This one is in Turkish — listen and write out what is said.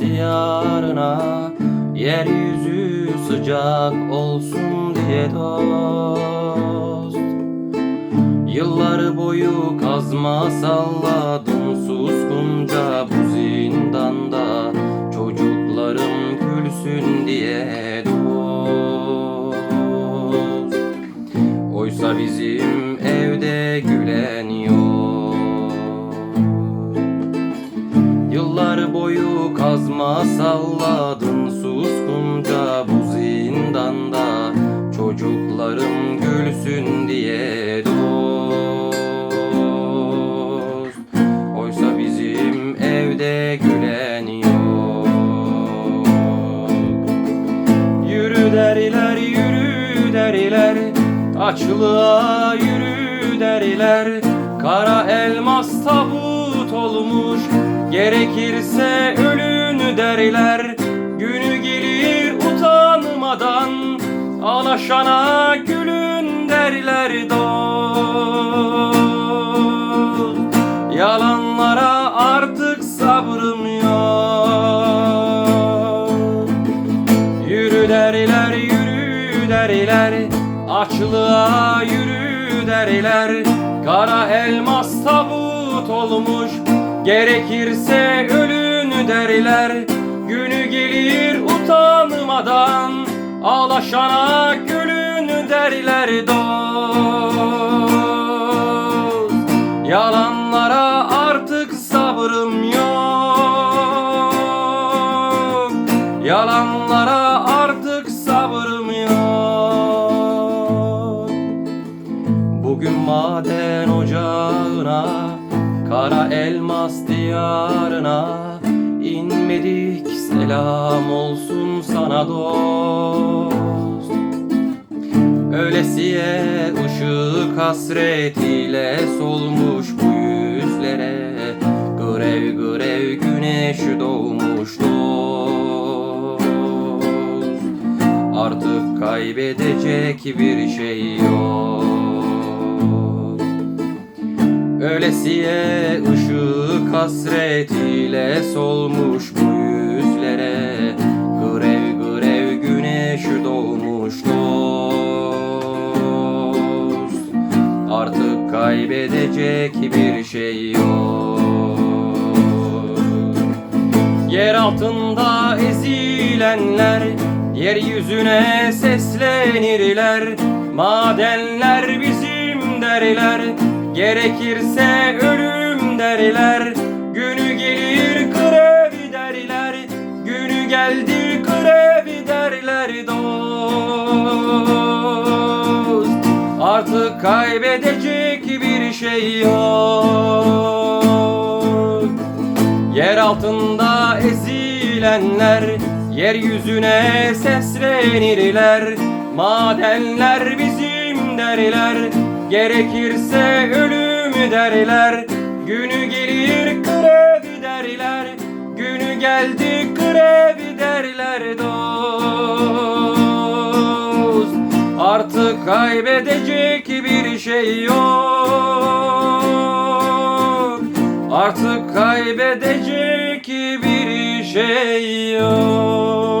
diyarına Yeryüzü sıcak olsun diye dost. Yıllar boyu kazma salladım suskunca bu zindanda Çocuklarım gülsün diye dost. Oysa bizim evde gülen yok kazma salladın suskunca bu zindanda. Çocuklarım gülsün diye dost. Oysa bizim evde gülen yok. Yürü derler yürü derler. Açlığa yürü derler. Kara elmas tabut olmuş. Gerekirse ölün derler Günü gelir utanmadan Alaşana gülün derler dost. Yalanlara artık sabrım yok. Yürü derler yürü derler Açlığa yürü derler. Kara elmas tabut olmuş Gerekirse ölün derler Günü gelir utanmadan Ağlaşana gülün derler dost. Yalanlara artık sabrım yok. Yalanlara artık sabrım yok. Bugün maden ocağına Kara elmas diyarına selam olsun sana dost. Ölesiye ışık hasretiyle solmuş bu yüzlere. Grev grev güneş doğmuş dost. Artık kaybedecek bir şey yok. Ölesiye ışık hasretiyle solmuş bu kaybedecek bir şey yok. Yer altında ezilenler Yeryüzüne seslenirler. Madenler bizim derler Gerekirse ölüm derler Artık kaybedecek bir şey yok. Yer altında ezilenler Yeryüzüne seslenirler. Madenler bizim derler Gerekirse ölüm derler. Günü gelir grev derler Günü geldi grev derler dost kaybedecek bir şey yok. Artık kaybedecek bir şey yok